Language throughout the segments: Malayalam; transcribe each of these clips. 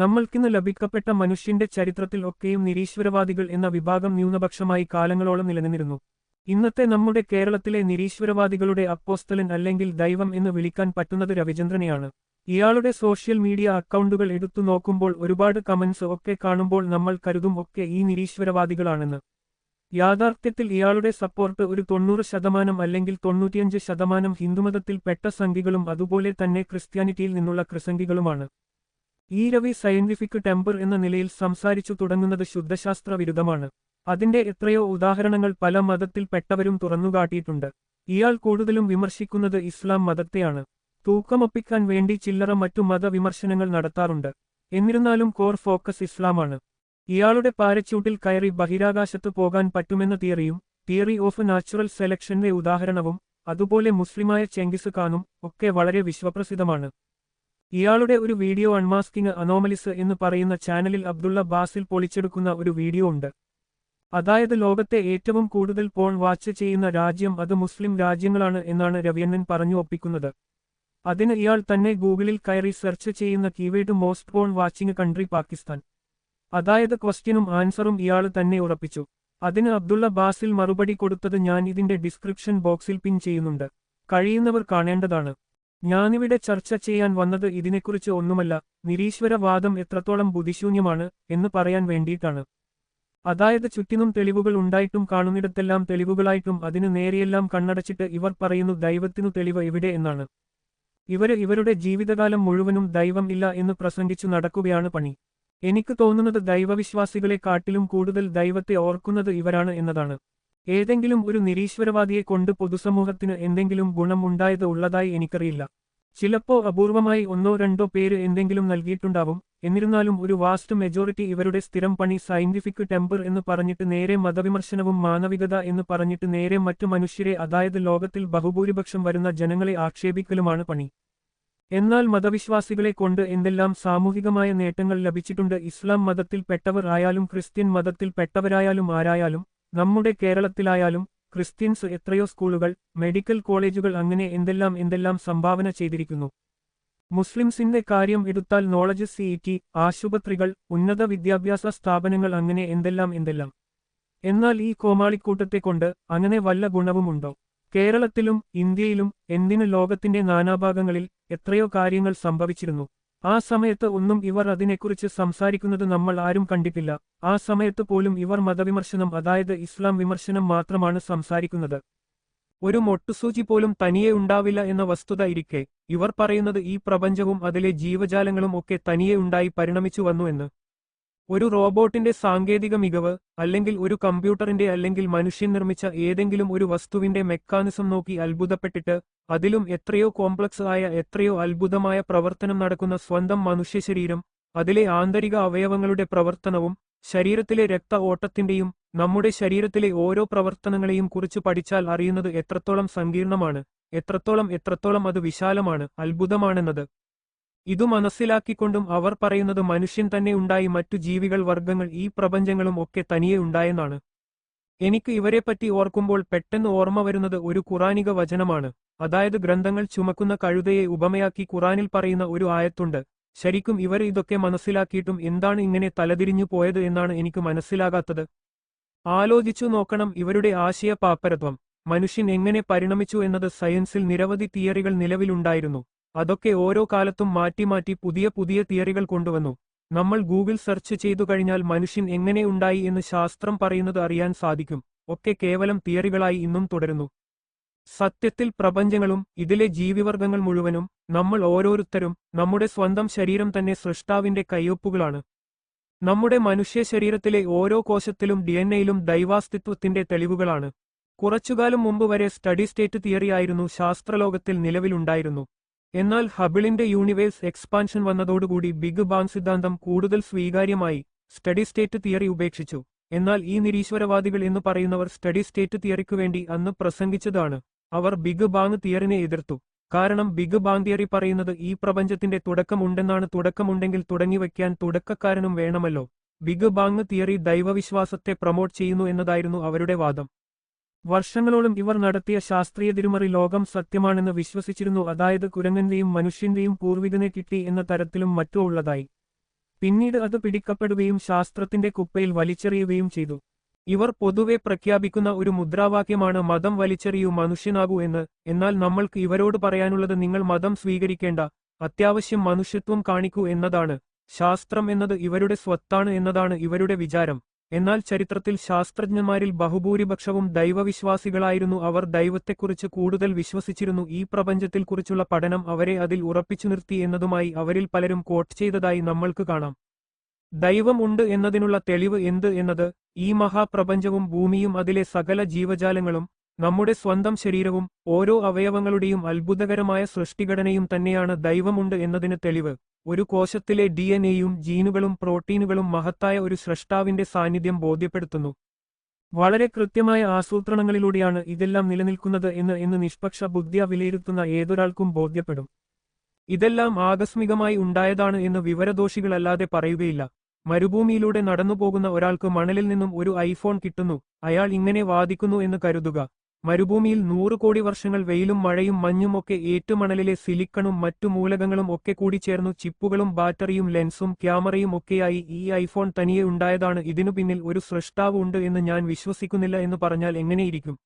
നമ്മൾക്കിന്ന് ലഭിക്കപ്പെട്ട മനുഷ്യന്റെ ചരിത്രത്തിൽ ഒക്കെയും നിരീശ്വരവാദികൾ എന്ന വിഭാഗം ന്യൂനപക്ഷമായി കാലങ്ങളോളം നിലനിന്നിരുന്നു. ഇന്നത്തെ നമ്മുടെ കേരളത്തിലെ നിരീശ്വരവാദികളുടെ അപ്പോസ്തലൻ അല്ലെങ്കിൽ ദൈവം എന്ന് വിളിക്കാൻ പറ്റുന്നത് രവിചന്ദ്രനെയാണ്. ഇയാളുടെ സോഷ്യൽ മീഡിയ അക്കൗണ്ടുകൾ എടുത്തു നോക്കുമ്പോൾ ഒരുപാട് കമന്റ്സ് ഒക്കെ കാണുമ്പോൾ നമ്മൾ കരുതും ഒക്കെ ഈ നിരീശ്വരവാദികളാണെന്ന്. യാഥാർത്ഥ്യത്തിൽ ഇയാളുടെ സപ്പോർട്ട് ഒരു തൊണ്ണൂറ് ശതമാനം അല്ലെങ്കിൽ തൊണ്ണൂറ്റിയഞ്ച് ശതമാനം ഹിന്ദുമതത്തിൽ പെട്ട സംഘികളും അതുപോലെ തന്നെ ക്രിസ്ത്യാനിറ്റിയിൽ നിന്നുള്ള ക്രിസംഗികളുമാണ്. ഈ രവി സയന്റിഫിക് ടെമ്പർ എന്ന നിലയിൽ സംസാരിച്ചു തുടങ്ങുന്നത് ശുദ്ധശാസ്ത്ര വിരുദ്ധമാണ് അതിന്റെ എത്രയോ ഉദാഹരണങ്ങൾ പല മതത്തിൽപ്പെട്ടവരും തുറന്നുകാട്ടിയിട്ടുണ്ട്. ഇയാൾ കൂടുതലും വിമർശിക്കുന്നത് ഇസ്ലാം മതത്തെയാണ്. തൂക്കമൊപ്പിക്കാൻ വേണ്ടി ചില്ലറ മറ്റു മതവിമർശനങ്ങൾ നടത്താറുണ്ട്. എന്നിരുന്നാലും കോർ ഫോക്കസ് ഇസ്ലാമാണ്. ഇയാളുടെ പാരച്യൂട്ടിൽ കയറി ബഹിരാകാശത്ത് പോകാൻ പറ്റുമെന്ന തിയറിയും തിയറി ഓഫ് നാച്ചുറൽ സെലക്ഷന്റെ ഉദാഹരണവും അതുപോലെ മുസ്ലിമായ ചെങ്കിസ് ഖാനും ഒക്കെ വളരെ വിശ്വപ്രസിദ്ധമാണ്. ഇയാളുടെ ഒരു വീഡിയോ അൺമാസ്കിംഗ് അനോമലിസ് എന്ന് പറയുന്ന ചാനലിൽ അബ്ദുള്ള ബാസിൽ പൊളിച്ചെടുക്കുന്ന ഒരു വീഡിയോ ഉണ്ട്. അതായത് ലോകത്തെ ഏറ്റവും കൂടുതൽ പോൺ വാച്ച് ചെയ്യുന്ന രാജ്യം അത് മുസ്ലിം രാജ്യങ്ങളാണ് എന്നാണ് രവിയണ്ണൻ പറഞ്ഞു ഒപ്പിക്കുന്നത്. അതിന് ഇയാൾ തന്നെ ഗൂഗിളിൽ കയറി സെർച്ച് ചെയ്യുന്ന keyword most porn watching country Pakistan അതായത് ക്വസ്റ്റ്യനും ആൻസറും ഇയാൾ തന്നെ ഉറപ്പിച്ചു. അതിന് അബ്ദുള്ള ബാസിൽ മറുപടി കൊടുത്തത് ഞാൻ ഇതിന്റെ ഡിസ്ക്രിപ്ഷൻ ബോക്സിൽ പിൻ ചെയ്യുന്നുണ്ട്. കഴിയുന്നവർ കാണേണ്ടതാണ്. ഞാനിവിടെ ചർച്ച ചെയ്യാൻ വന്നത് ഇതിനെക്കുറിച്ച് ഒന്നുമല്ല നിരീശ്വരവാദം എത്രത്തോളം ബുദ്ധിശൂന്യമാണ് എന്ന് പറയാൻ വേണ്ടിയിട്ടാണ്. അതായത് ചുറ്റിനും തെളിവുകൾ ഉണ്ടായിട്ടും കാണുന്നിടത്തെല്ലാം തെളിവുകളായിട്ടും അതിനു നേരെയെല്ലാം കണ്ണടച്ചിട്ട് ഇവർ പറയുന്നു ദൈവത്തിനു തെളിവ് എവിടെ എന്നാണ്. ഇവർ ഇവരുടെ ജീവിതകാലം മുഴുവനും ദൈവം ഇല്ല എന്ന് പ്രസംഗിച്ചു നടക്കുകയാണ് പണി. എനിക്ക് തോന്നുന്നത് ദൈവവിശ്വാസികളെ കാട്ടിലും കൂടുതൽ ദൈവത്തെ ഓർക്കുന്നത് ഇവരാണ് എന്നതാണ്. ഏതെങ്കിലും ഒരു നിരീശ്വരവാദിയെ കൊണ്ട് പൊതുസമൂഹത്തിന് എന്തെങ്കിലും ഗുണം ഉണ്ടായത് ഉള്ളതായി എനിക്കറിയില്ല. ചിലപ്പോ അപൂർവമായി ഒന്നോ രണ്ടോ പേര് എന്തെങ്കിലും നൽകിയിട്ടുണ്ടാവും. എന്നിരുന്നാലും ഒരു വാസ്റ്റ് മെജോറിറ്റി ഇവരുടെ സ്ഥിരം പണി സയന്റിഫിക് ടെമ്പർ എന്ന് പറഞ്ഞിട്ട് നേരെ മതവിമർശനവും മാനവികത എന്ന് പറഞ്ഞിട്ട് നേരെ മറ്റു മനുഷ്യരെ അതായത് ലോകത്തിൽ ബഹുഭൂരിപക്ഷം വരുന്ന ജനങ്ങളെ ആക്ഷേപിക്കലുമാണ് പണി. എന്നാൽ മതവിശ്വാസികളെ കൊണ്ട് എന്തെല്ലാം സാമൂഹികമായ നേട്ടങ്ങൾ ലഭിച്ചിട്ടുണ്ട് ഇസ്ലാം മതത്തിൽ പെട്ടവർ ആയാലും ക്രിസ്ത്യൻ മതത്തിൽ പെട്ടവരായാലും ആരായാലും നമ്മുടെ കേരളത്തിലായാലും ക്രിസ്ത്യൻസ് എത്രയോ സ്കൂളുകൾ മെഡിക്കൽ കോളേജുകൾ അങ്ങനെ എന്തെല്ലാം എന്തെല്ലാം സംഭാവന ചെയ്തിരിക്കുന്നു. മുസ്ലിംസിന്റെ കാര്യം എടുത്താൽ നോളജ് സിഇടി ആശുപത്രികൾ ഉന്നത വിദ്യാഭ്യാസ സ്ഥാപനങ്ങൾ അങ്ങനെ എന്തെല്ലാം എന്തെല്ലാം. എന്നാൽ ഈ കോമാളിക്കൂട്ടത്തെ കൊണ്ട് അങ്ങനെ വല്ല ഗുണവുമുണ്ടോ? കേരളത്തിലും ഇന്ത്യയിലും എന്തിനു ലോകത്തിന്റെ നാനാഭാഗങ്ങളിൽ എത്രയോ കാര്യങ്ങൾ സംഭവിച്ചിരുന്നു. ആ സമയത്ത് ഒന്നും ഇവർ അതിനെക്കുറിച്ച് സംസാരിക്കുന്നത് നമ്മൾ ആരും കണ്ടിട്ടില്ല. ആ സമയത്ത് പോലും ഇവർ മതവിമർശനം അതായത് ഇസ്ലാം വിമർശനം മാത്രമാണ് സംസാരിക്കുന്നത്. ഒരു മൊട്ടുസൂചി പോലും തനിയെ ഉണ്ടാവില്ല എന്ന വസ്തുത ഇരിക്കെ. ഇവർ പറയുന്നത് ഈ പ്രപഞ്ചവും അതിലെ ജീവജാലങ്ങളും ഒക്കെ തനിയെ ഉണ്ടായി പരിണമിച്ചു വന്നു എന്ന്. ഒരു റോബോട്ടിന്റെ സാങ്കേതിക മികവ് അല്ലെങ്കിൽ ഒരു കമ്പ്യൂട്ടറിന്റെ അല്ലെങ്കിൽ മനുഷ്യൻ നിർമ്മിച്ച ഏതെങ്കിലും ഒരു വസ്തുവിന്റെ മെക്കാനിസം നോക്കി അത്ഭുതപ്പെട്ടിട്ട് അതിലും എത്രയോ കോംപ്ലക്സ് ആയ എത്രയോ അത്ഭുതമായ പ്രവർത്തനം നടക്കുന്ന സ്വന്തം മനുഷ്യശരീരം അതിലെ ആന്തരിക അവയവങ്ങളുടെ പ്രവർത്തനവും ശരീരത്തിലെ രക്ത ഓട്ടത്തിന്റെയും നമ്മുടെ ശരീരത്തിലെ ഓരോ പ്രവർത്തനങ്ങളെയും കുറിച്ച് പഠിച്ചാൽ അറിയുന്നത് എത്രത്തോളം സങ്കീർണമാണ് എത്രത്തോളം എത്രത്തോളം അത് വിശാലമാണ് അത്ഭുതമാണെന്നത്. ഇതു മനസ്സിലാക്കിക്കൊണ്ടും അവർ പറയുന്നത് മനുഷ്യൻ തന്നെ ഉണ്ടായി മറ്റു ജീവികൾ വർഗങ്ങൾ ഈ പ്രപഞ്ചങ്ങളും ഒക്കെ തനിയെ ഉണ്ടായെന്നാണ്. എനിക്ക് ഇവരെപ്പറ്റി ഓർക്കുമ്പോൾ പെട്ടെന്ന് ഓർമ്മ വരുന്നത് ഒരു ഖുറാനിക വചനമാണ്. അതായത് ഗ്രന്ഥങ്ങൾ ചുമക്കുന്ന കഴുതയെ ഉപമയാക്കി ഖുറാനിൽ പറയുന്ന ഒരു ആയത്തുണ്ട്. ശരിക്കും ഇവർ ഇതൊക്കെ മനസ്സിലാക്കിയിട്ടും എന്താണ് ഇങ്ങനെ തലതിരിഞ്ഞു പോയത് എന്നാണ് എനിക്ക് മനസ്സിലാകാത്തത്. ആലോചിച്ചു നോക്കണം ഇവരുടെ ആശയ പാപ്പരത്വം മനുഷ്യൻ എങ്ങനെ പരിണമിച്ചു എന്നത് സയൻസിൽ നിരവധി തിയറികൾ നിലവിലുണ്ടായിരുന്നു. അതൊക്കെ ഓരോ കാലത്തും മാറ്റി മാറ്റി പുതിയ പുതിയ തിയറികൾ കൊണ്ടുവന്നു. നമ്മൾ ഗൂഗിൾ സെർച്ച് ചെയ്തു കഴിഞ്ഞാൽ മനുഷ്യൻ എങ്ങനെ ഉണ്ടായി എന്ന് ശാസ്ത്രം പറയുന്നത് അറിയാൻ സാധിക്കും. ഒക്കെ കേവലം തിയറികളായി ഇന്നും തുടരുന്നു. സത്യത്തിൽ പ്രപഞ്ചങ്ങളും ഇതിലെ ജീവിവർഗങ്ങൾ മുഴുവനും നമ്മൾ ഓരോരുത്തരും നമ്മുടെ സ്വന്തം ശരീരം തന്നെ സൃഷ്ടാവിന്റെ കയ്യൊപ്പുകളാണ്. നമ്മുടെ മനുഷ്യ ശരീരത്തിലെ ഓരോ കോശത്തിലും ഡി എൻ എയിലും ദൈവാസ്തിത്വത്തിന്റെ തെളിവുകളാണ്. കുറച്ചുകാലം മുമ്പ് വരെ സ്റ്റഡി സ്റ്റേറ്റ് തിയറി ആയിരുന്നു ശാസ്ത്രലോകത്തിൽ നിലവിലുണ്ടായിരുന്നു. എന്നാൽ ഹബിളിന്റെ യൂണിവേഴ്സ് എക്സ്പാൻഷൻ വന്നതോടുകൂടി ബിഗ് ബാങ് സിദ്ധാന്തം കൂടുതൽ സ്വീകാര്യമായി സ്റ്റഡി സ്റ്റേറ്റ് തിയറി ഉപേക്ഷിച്ചു. എന്നാൽ ഈ നിരീശ്വരവാദികൾ എന്ന് പറയുന്നവർ സ്റ്റഡി സ്റ്റേറ്റ് തിയറിക്കു വേണ്ടി അന്ന് പ്രസംഗിച്ചതാണ്. അവർ ബിഗ് ബാങ് തിയറിനെ എതിർത്തു. കാരണം ബിഗ് ബാങ് തിയറി പറയുന്നത് ഈ പ്രപഞ്ചത്തിന്റെ തുടക്കമുണ്ടെന്നാണ് തുടക്കമുണ്ടെങ്കിൽ തുടങ്ങിവെക്കാൻ തുടക്കക്കാരനും വേണമല്ലോ. ബിഗ് ബാങ് തിയറി ദൈവവിശ്വാസത്തെ പ്രമോട്ട് ചെയ്യുന്നു എന്നതായിരുന്നു അവരുടെ വാദം. വർഷങ്ങളോളം ഇവർ നടത്തിയ ശാസ്ത്രീയ തിരുമറി ലോകം സത്യമാണെന്ന് വിശ്വസിച്ചിരുന്നു. അതായത് കുരങ്ങന്റെയും മനുഷ്യന്റെയും പൂർവികനെ കിട്ടി എന്ന തരത്തിലും മറ്റോ ഉള്ളതായി. പിന്നീട് അത് പിടിക്കപ്പെടുകയും ശാസ്ത്രത്തിന്റെ കുപ്പയിൽ വലിച്ചെറിയുകയും ചെയ്തു. ഇവർ പൊതുവെ പ്രഖ്യാപിക്കുന്ന ഒരു മുദ്രാവാക്യമാണ് മതം വലിച്ചെറിയൂ മനുഷ്യനാകൂ എന്ന്. എന്നാൽ നമ്മൾക്ക് ഇവരോട് പറയാനുള്ളത് നിങ്ങൾ മതം സ്വീകരിക്കേണ്ട അത്യാവശ്യം മനുഷ്യത്വം കാണിക്കൂ എന്നതാണ്. ശാസ്ത്രം എന്നത് ഇവരുടെ സ്വത്താണ് എന്നതാണ് ഇവരുടെ വിചാരം. എന്നാൽ ചരിത്രത്തിൽ ശാസ്ത്രജ്ഞന്മാരിൽ ബഹുഭൂരിപക്ഷവും ദൈവവിശ്വാസികളായിരുന്നു. അവർ ദൈവത്തെക്കുറിച്ച് കൂടുതൽ വിശ്വസിച്ചിരുന്നു. ഈ പ്രപഞ്ചത്തിൽ കുറിച്ചുള്ള പഠനം അവരെ അതിൽ ഉറപ്പിച്ചു നിർത്തി എന്നതുമായി അവരിൽ പലരും കോട്ട് ചെയ്തതായി നമ്മൾക്ക് കാണാം. ദൈവം ഉണ്ട് എന്നതിനുള്ള തെളിവ് എന്ത് എന്നത്? ഈ മഹാപ്രപഞ്ചവും ഭൂമിയും അതിലെ സകല ജീവജാലങ്ങളും നമ്മുടെ സ്വന്തം ശരീരവും ഓരോ അവയവങ്ങളുടെയും അത്ഭുതകരമായ സൃഷ്ടിഘടനയും തന്നെയാണ് ദൈവമുണ്ട് എന്നതിന് തെളിവ്. ഒരു കോശത്തിലെ ഡി എൻ എയും ജീനുകളും പ്രോട്ടീനുകളും മഹത്തായ ഒരു സ്രഷ്ടാവിന്റെ സാന്നിധ്യം ബോധ്യപ്പെടുത്തുന്നു. വളരെ കൃത്യമായ ആസൂത്രണങ്ങളിലൂടെയാണ് ഇതെല്ലാം നിലനിൽക്കുന്നത് എന്ന് എന്ന് നിഷ്പക്ഷ ബുദ്ധിയ വിലയിരുത്തുന്ന ഏതൊരാൾക്കും ബോധ്യപ്പെടും. ഇതെല്ലാം ആകസ്മികമായി ഉണ്ടായതാണ് എന്ന് വിവരദോഷികളല്ലാതെ പറയുകയില്ല. മരുഭൂമിയിലൂടെ നടന്നുപോകുന്ന ഒരാൾക്ക് മണലിൽ നിന്നും ഒരു ഐഫോൺ കിട്ടുന്നു. അയാൾ ഇങ്ങനെ വാദിക്കുന്നു എന്ന് കരുതുക. മരുഭൂമിയിൽ നൂറ് കോടി വർഷങ്ങൾ വെയിലും മഴയും മഞ്ഞും ഒക്കെ ഏറ്റുമണലിലെ സിലിക്കണും മറ്റു മൂലകങ്ങളും ഒക്കെ കൂടി ചേർന്നു ചിപ്പുകളും ബാറ്ററിയും ലെൻസും ക്യാമറയും ഒക്കെയായി ഈ ഐഫോൺ തനിയെ ഉണ്ടായതാണ്. ഇതിനു പിന്നിൽ ഒരു സൃഷ്ടാവ് ഉണ്ട് എന്ന് ഞാൻ വിശ്വസിക്കുന്നില്ല എന്ന് പറഞ്ഞാൽ എങ്ങനെയിരിക്കും?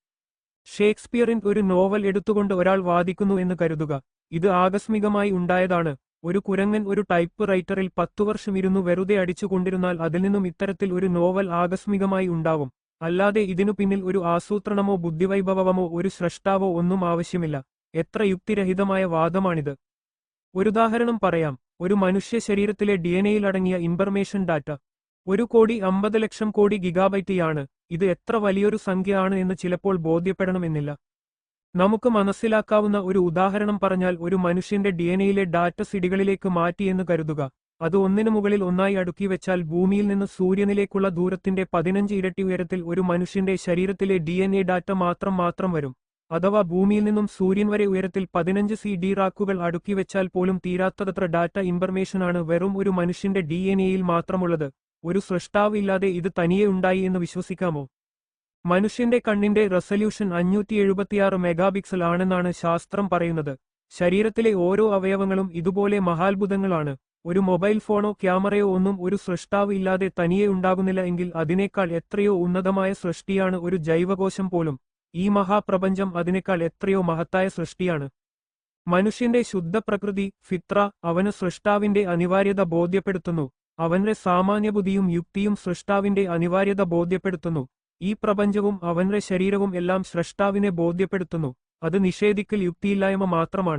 ഷേക്സ്പിയറിൻ ഒരു നോവൽ എടുത്തുകൊണ്ട് ഒരാൾ വാദിക്കുന്നു എന്ന് കരുതുക. ഇത് ആകസ്മികമായി ഉണ്ടായതാണ്. ഒരു കുരങ്ങൻ ഒരു ടൈപ്പ് റൈറ്ററിൽ പത്തു വർഷം ഇരുന്നു വെറുതെ അടിച്ചുകൊണ്ടിരുന്നാൽ അതിൽ നിന്നും ഇത്തരത്തിൽ ഒരു നോവൽ ആകസ്മികമായി ഉണ്ടാവും. അല്ലാതെ ഇതിനു പിന്നിൽ ഒരു ആസൂത്രണമോ ബുദ്ധിവൈഭവമോ ഒരു സ്രഷ്ടാവോ ഒന്നും ആവശ്യമില്ല. എത്ര യുക്തിരഹിതമായ വാദമാണിത്. ഒരുദാഹരണം പറയാം. ഒരു മനുഷ്യ ശരീരത്തിലെ ഡി എൻ എയിൽ അടങ്ങിയ ഇൻഫർമേഷൻ ഡാറ്റ. ഒരു കോടി അമ്പത് ലക്ഷം കോടി ഗിഗാബൈറ്റിയാണ് ഇത് എത്ര വലിയൊരു സംഖ്യയാണ് എന്ന് ചിലപ്പോൾ ബോധ്യപ്പെടണമെന്നില്ല. നമുക്ക് മനസ്സിലാക്കാവുന്ന ഒരു ഉദാഹരണം പറഞ്ഞാൽ ഒരു മനുഷ്യന്റെ ഡി എൻ എയിലെ ഡാറ്റ സിഡികളിലേക്ക് മാറ്റിയെന്ന് കരുതുക. അത് ഒന്നിനു മുകളിൽ ഒന്നായി അടുക്കി വെച്ചാൽ ഭൂമിയിൽ നിന്ന് സൂര്യനിലേക്കുള്ള ദൂരത്തിന്റെ പതിനഞ്ച് ഇരട്ടി ഉയരത്തിൽ ഒരു മനുഷ്യന്റെ ശരീരത്തിലെ ഡി എൻ എ ഡാറ്റ മാത്രം മാത്രം വരും. അഥവാ ഭൂമിയിൽ നിന്നും സൂര്യൻ വരെ ഉയരത്തിൽ പതിനഞ്ച് സി ഡി റാക്കുകൾ അടുക്കി വെച്ചാൽ പോലും തീരാത്തതത്ര ഡാറ്റ ഇൻഫർമേഷനാണ് വെറും ഒരു മനുഷ്യന്റെ ഡി എൻ എയിൽ മാത്രമുള്ളത്. ഒരു സൃഷ്ടാവ് ഇല്ലാതെ ഇത് തനിയെ ഉണ്ടായി എന്ന് വിശ്വസിക്കാമോ? മനുഷ്യന്റെ കണ്ണിന്റെ റെസല്യൂഷൻ അഞ്ഞൂറ്റി എഴുപത്തിയാറ് മെഗാപിക്സൽ ആണെന്നാണ് ശാസ്ത്രം പറയുന്നത്. ശരീരത്തിലെ ഓരോ അവയവങ്ങളും ഇതുപോലെ മഹാത്ഭുതങ്ങളാണ്. ഒരു മൊബൈൽ ഫോണോ ക്യാമറയോ ഒന്നും ഒരു സൃഷ്ടാവ് ഇല്ലാതെ തനിയെ ഉണ്ടാകുന്നില്ല എങ്കിൽ അതിനേക്കാൾ എത്രയോ ഉന്നതമായ സൃഷ്ടിയാണ് ഒരു ജൈവകോശം പോലും. ഈ മഹാപ്രപഞ്ചം അതിനേക്കാൾ എത്രയോ മഹത്തായ സൃഷ്ടിയാണ്. മനുഷ്യന്റെ ശുദ്ധപ്രകൃതി ഫിത്ര അവന് സൃഷ്ടാവിന്റെ അനിവാര്യത ബോധ്യപ്പെടുത്തുന്നു. അവന്റെ സാമാന്യബുദ്ധിയും യുക്തിയും സൃഷ്ടാവിന്റെ അനിവാര്യത ബോധ്യപ്പെടുത്തുന്നു. ഈ പ്രപഞ്ചവും അവന്റെ ശരീരവും എല്ലാം സൃഷ്ടാവിനെ ബോധ്യപ്പെടുത്തുന്നു. അത് നിഷേധിക്കൽ യുക്തിയില്ലായ്മ മാത്രമാണ്.